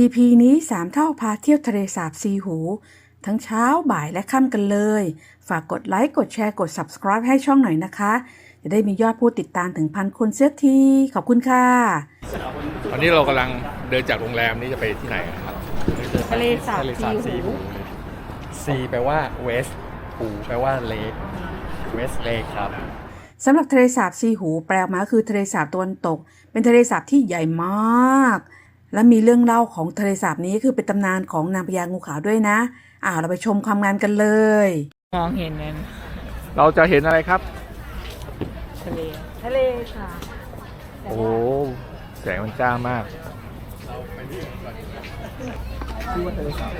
EP นี้สามเท่าพาเที่ยวทะเลสาบซีหู ทั้งเช้าบ่ายและค่ำกันเลย ฝากกดไลค์ กดแชร์ กด subscribe ให้ช่องหน่อยนะคะ จะได้มียอดผู้ติดตามถึงพันคนเสียที ขอบคุณค่ะ ตอนนี้เรากำลังเดินจากโรงแรมนี้จะไปที่ไหนครับทะเลสาบทะเลสาบซีซีหูหูซีแปลว่าเวสหูแปลว่าเลกเวสเลกครับสำหรับทะเลสาบซีหู แปลมาคือทะเลสาบตะวันตก เป็นทะเลสาบที่ใหญ่มาก และมีเรื่องเล่าของทะเลสาบนี้คือเป็นตำนานของนางพญางูขาวด้วยนะอ่าเราไปชมความงานกันเลย มองเห็นนั้นเราจะเห็นอะไรครับ ทะเลทะเลค่ะโอ้โหแสงมันจ้ามาก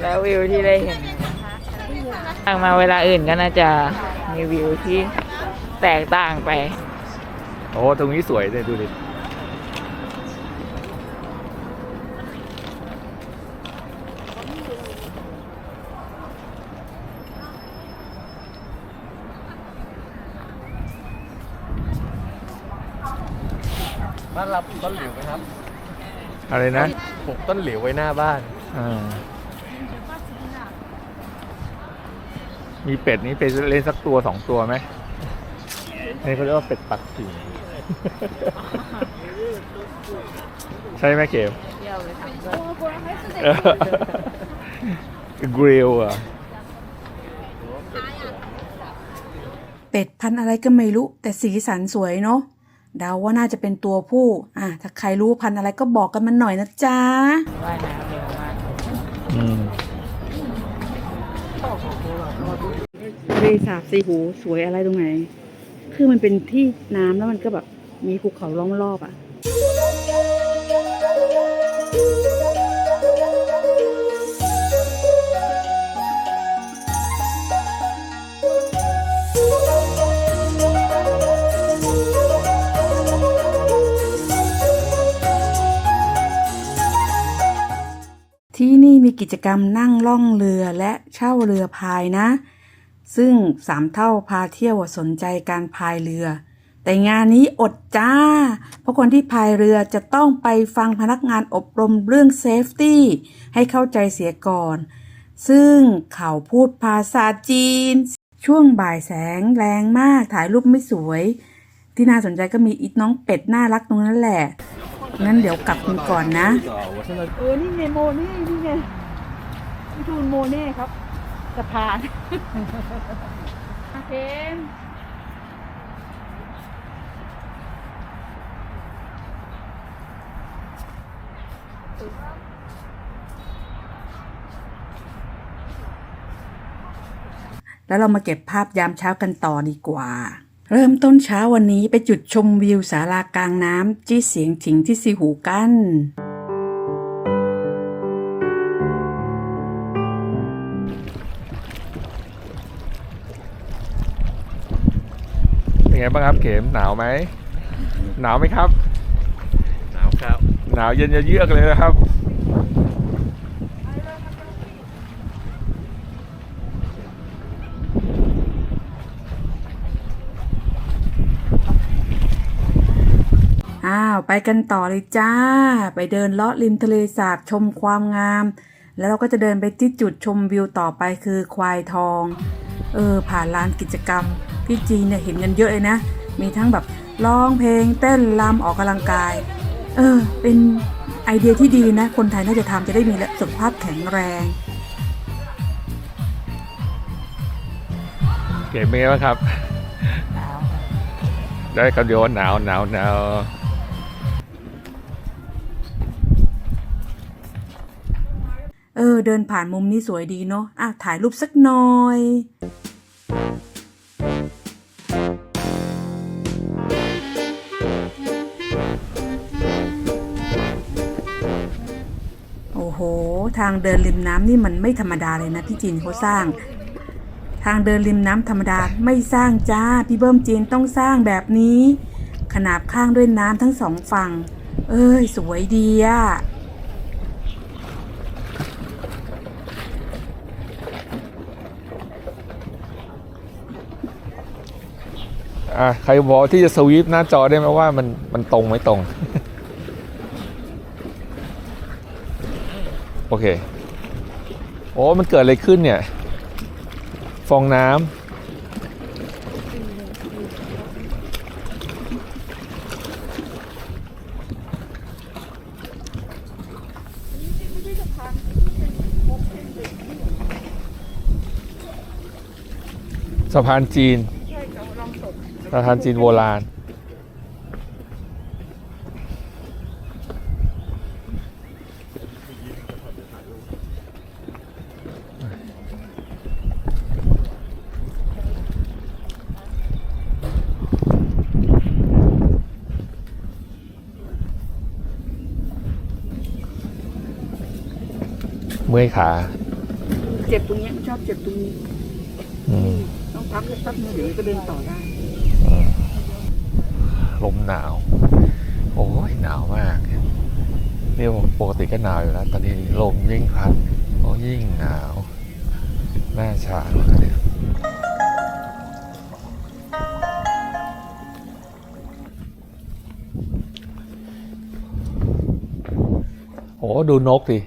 แล้ววิวที่ได้เห็นทางมาเวลาอื่นก็น่าจะมีวิวที่แตกต่างไป โอ้ตรงนี้สวยเลยดูดิ บ้านเราปลูกต้นหลิวไหมครับอะไรนะปลูกต้นหลิวไว้หน้าบ้านอ่ามีเป็ดนี้ไปเล่นสักตัวสองตัวไหมนี่เขาเรียกว่าเป็ดปักกิ่งใช่ไหมเกมเที่ยวเลยทั้งเกริลอะเป็ดพันธุ์อะไรก็ไม่รู้ แต่สีสันสวยเนาะ เดาว่าน่าจะเป็นตัวผู้อะถ้าใครรู้พันธุ์อะไรก็บอกกันมาหน่อยนะจ๊ะว่ายน้ำเร็วมากอืมทะเลสาบสีหูสวยอะไรตรงไหน คือมันเป็นที่น้ำแล้วมันก็แบบมีภูเขาล้อมรอบอะ ที่นี่มีกิจกรรมนั่งล่องเรือและเช่าเรือพายนะ ซึ่งสามเท่าพาเที่ยวสนใจการพายเรือ แต่งานนี้อดจ้า เพราะคนที่พายเรือจะต้องไปฟังพนักงานอบรมเรื่องเซฟตี้ให้เข้าใจเสียก่อน ซึ่งเขาพูดภาษาจีน ช่วงบ่ายแสงแรงมากถ่ายรูปไม่สวย ที่น่าสนใจก็มีอีน้องเป็ดน่ารักตรงนั้นแหละ งั้นเดี๋ยวกลับกันก่อนนะ เออ นี่ไงโมเน่นี่ไงพี่ทูนโมเน่ครับสะพานเคนแล้วเรามาเก็บภาพยามเช้ากันต่อดีกว่า เริ่มต้นเช้าวันนี้ไปจุดชมวิวศาลากลางน้ำจี้เสียงถิงที่ซีหูกันเป็นไงบ้างครับเข็มหนาวไหม หนาวไหมครับ หนาวครับ หนาวเย็นจะเยือกเลยนะครับ อ้าวไปกันต่อเลยจ้า ไปเดินเลาะริมทะเลสาบชมความงาม แล้วเราก็จะเดินไปที่จุดชมวิวต่อไปคือควายทอง เออ ผ่านลานกิจกรรมที่จีนเนี่ยเห็นกันเยอะเลยนะ มีทั้งแบบร้องเพลงเต้นรำออกกำลังกาย เออ เป็นไอเดียที่ดีนะ คนไทยน่าจะทำจะได้มีสุขภาพแข็งแรงเข็มเป็นไงบ้างครับหนาวได้คำเดียวว่าหนาวหนาวหนาว เออ เดินผ่านมุมนี้สวยดีเนาะอะถ่ายรูปสักหน่อยโอ้โหทางเดินริมน้ำนี่มันไม่ธรรมดาเลยนะที่จีนเขาสร้าง ทางเดินริมน้ำธรรมดาไม่สร้างจ้า พี่เบิ้มจีนต้องสร้างแบบนี้ ขนาบข้างด้วยน้ำทั้งสองฝั่ง เอ้ย สวยดีอะ อะใครบอกที่จะสวีปหน้าจอได้ไหมว่ามันมันตรงไม่ตรง โอเค โอ้มันเกิดอะไรขึ้นเนี่ย ฟองน้ำสะพานจีน สะพานจีนโบราณ เมื่อยขา เจ็บตรงเนี้ยชอบเจ็บตรงนี้อืม ต้องพักแป๊บนึงเดี๋ยวก็เดินต่อได้ ลมหนาว โอ้ยหนาวมากเนี่ปกติก็หนาวอยู่แล้วตอนนี้ลมยิ่งพัดก็ยิ่งหนาวหน้าชาเนี่ยโอ้ดูนกดิ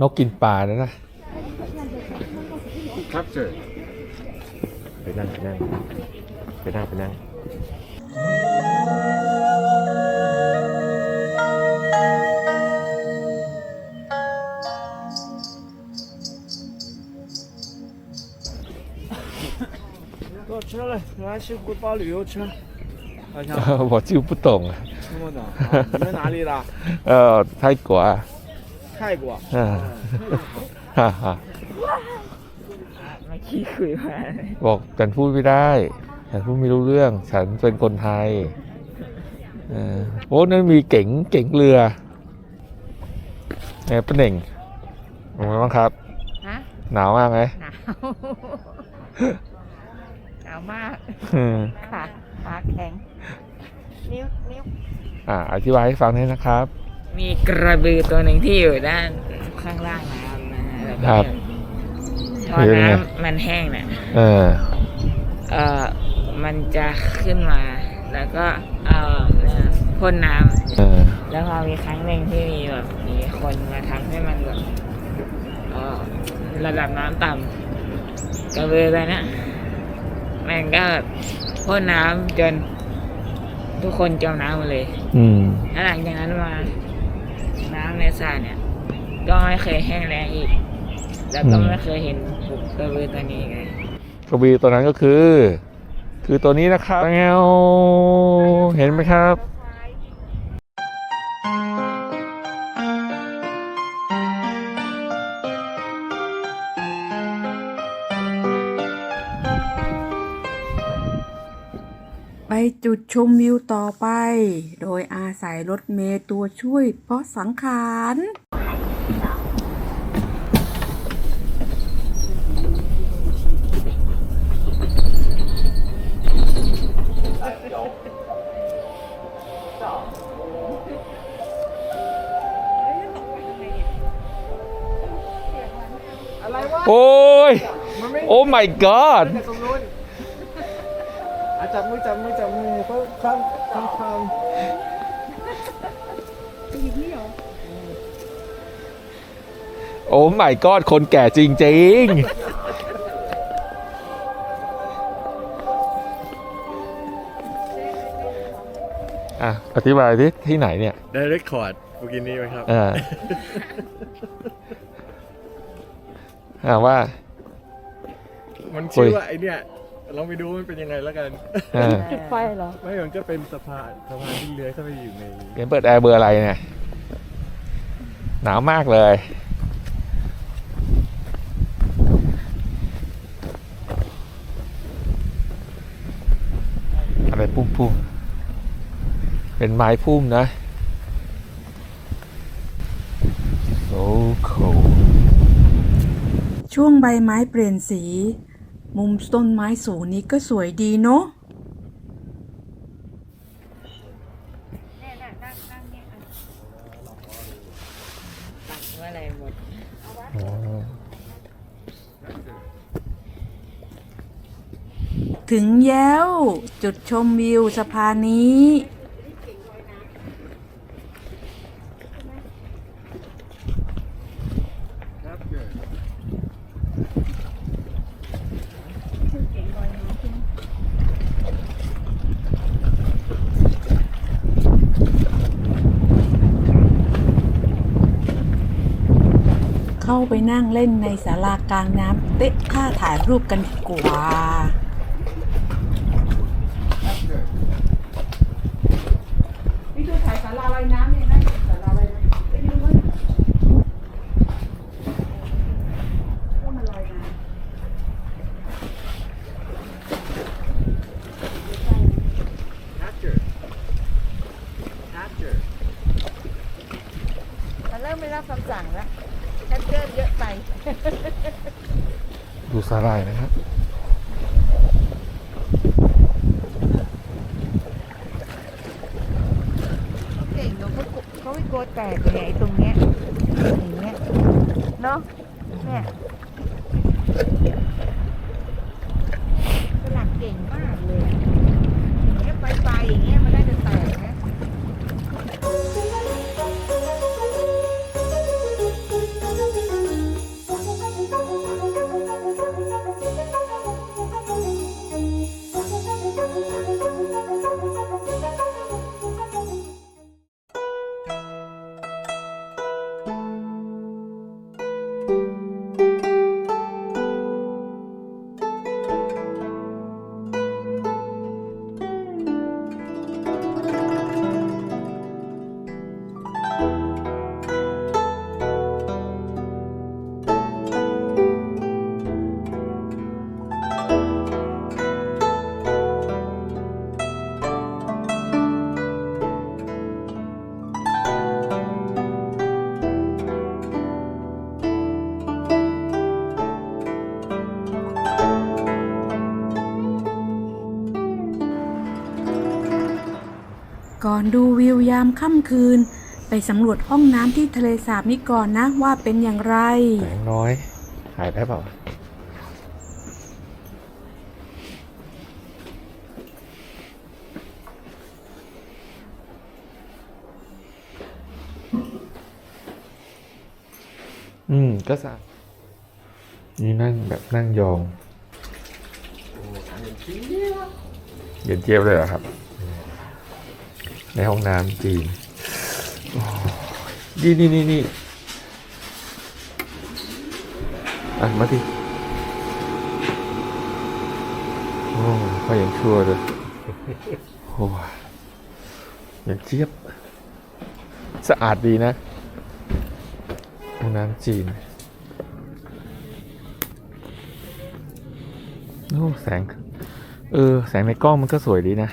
นกกินปลาแล้วนะ capture ไปนั่งไปนั่งไปนั่งไปนั่ง 坐车了，来是古堡旅游车。好像我就不懂啊。听不懂。啊你们哪里的？呃，泰国啊，泰国。嗯，哈哈。 เมื่อกี้คุยมา บอกฉันพูดไม่ได้ ฉันพูดไม่รู้เรื่อง ฉันเป็นคนไทยเออโอ้นั่นมีเก๋งเก๋งเรือไงป้าเน่งเป็นไงบ้างครับ ฮะหนาวมากไหมหนาวหนาวมากอืมค่ะขาแข็ง นิ้วนิ้วอ่าอธิบายให้ฟังให้นะครับ มีกระบือตัวหนึ่งที่อยู่ด้านข้างล่างน้ำนะแล้วก็ครับ พอเป็นไงน้ำมันแห้งน่ะ เออ เอ่อมันจะขึ้นมา แล้วก็เอ่อเนี่ยพ่นน้เออำแล้วพอมีครั้งหนึ่งที่มีแบบมีคนมาทำให้มันแบบเอ่อระดับน้ำต่ำกระบือตัวเนี้ยมันก็แบบพ่นน้ำจนทุกคนจมน้ำหมดเลย อืม แล้วหลังจากนั้นมาน้ำในสระเนี่ย ก็ไม่เคยแห้งแล้งอีก แล้วก็อืม ไม่เคยเห็นบุกกระบือตัวนี้อีกเลยก ระบีตัวนั้นก็คือ คือตัวนี้นะครับแงวเห็นไหมครับไปจุดชมวิวต่อไป โดยอาศัยรถเมล์ตัวช่วยเพราะสังขาร โอ้ยโอ้ my god ตรงนู้นอะจับมือจับมือจับมือเขาข้ามข้ามข้ามโอ้ my god คนแก่จริง ๆ อะ อธิบายที่ที่ไหนเนี่ย ได้เรคคอร์ดเมื่อกี้นี้ไหมครับ อ่า อ่าว่า มันชื่อคุยว่าไอเนี่ยลองไปดูว่ามันเป็นยังไงแล้วกัน อ่าจุดไฟเหรอ ไม่มันจะเป็นสะพานสะพานที่เลื้อยเข้าไปอยู่ในเรียนเปิดแอร์เบอร์อะไรเนี่ย หนาวมากเลย อะไรพุ่มพุ่มๆเป็นไม้พุ่มนะ ช่วงใบไม้เปลี่ยนสี มุมต้นไม้สูงนี้ก็สวยดีเนาะถึงแล้ว จุดชมวิวสะพานนี้ อ เข้า ไปนั่งเล่นในศาลากลางน้ำเตะท่าถ่ายรูปกันดีกว่า นี่คือถ่ายสาราลอยน้ำเนี่ยนะสาราลอยน้ำไปดูว่าว่ามันลอยน้ำ มันเริ่มไม่รับคำสั่งแล้วแคปเจอร์เยอะไป ดูสาหร่ายนะครับเก่งเนาะเขาเขาไม่กลัวแตกไงไอ้ตรงเนี้ยอย่างเงี้ยเนาะเนี่ยฝรั่งเก่งมากเลยอะอย่างเงี้ยไปไปอย่างเงี้ย อนดูวิวยามค่ำคืน ไปสำรวจห้องน้ำที่ทะเลสาบนี้ก่อนนะว่าเป็นอย่างไร แสงน้อย หายได้เปล่าอืม ก็สะอาดนี่นั่งแบบนั่งยองเย็นเจี๊ยบเลยเหรอครับ ในห้องน้ำจีนนี่นี่นี่นี่อะมาดิโอ้ก็ยังชั่วเลยโอ้ยยังเจี๊ยบ สะอาดดีนะห้องน้ำจีนโอ้แสง เออ แสงในกล้องมันก็สวยดีนะ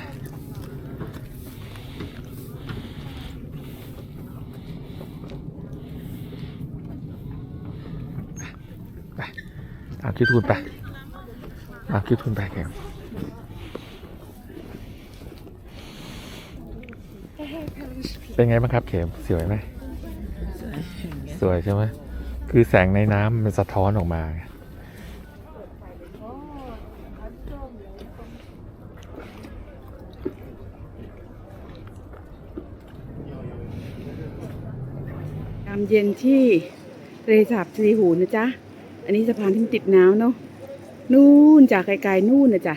ไปตามคิดทุนไปตามคิดทุนไปแกมเป็นไงบ้างครับเข็มสวยไหมสวยใช่ไหมคือแสงในน้ำมันสะท้อนออกมาไงยามเย็นที่เลสาบสีหูนะจ๊ะ อันนี้สะพานที่ติดน้ำเนาะนู่นจากไกลๆนู่นนะจ๊ะ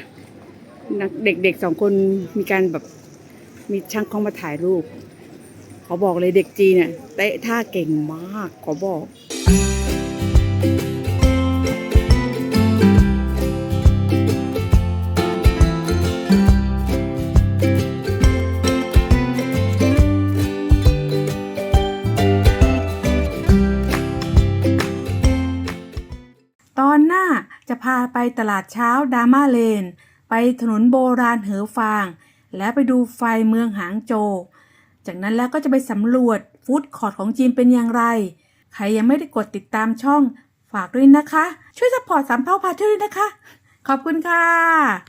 เด็กๆสองคนมีการแบบมีช่างกล้องมาถ่ายรูปขอบอกเลยเด็กจีเนี่ยเตะท่าเก่งมากขอบอกาไปตลาดเช้าดามาเลน ไปถนนโบราณเหอฟาง และไปดูไฟเมืองหางโจวจากนั้นแล้วก็จะไปสำรวจฟู้ดคอร์ทของจีนเป็นอย่างไร ใครยังไม่ได้กดติดตามช่องฝากด้วยนะคะ ช่วยสปอร์ตสามเท่าพาเที่ยวด้วยนะคะ ขอบคุณค่ะ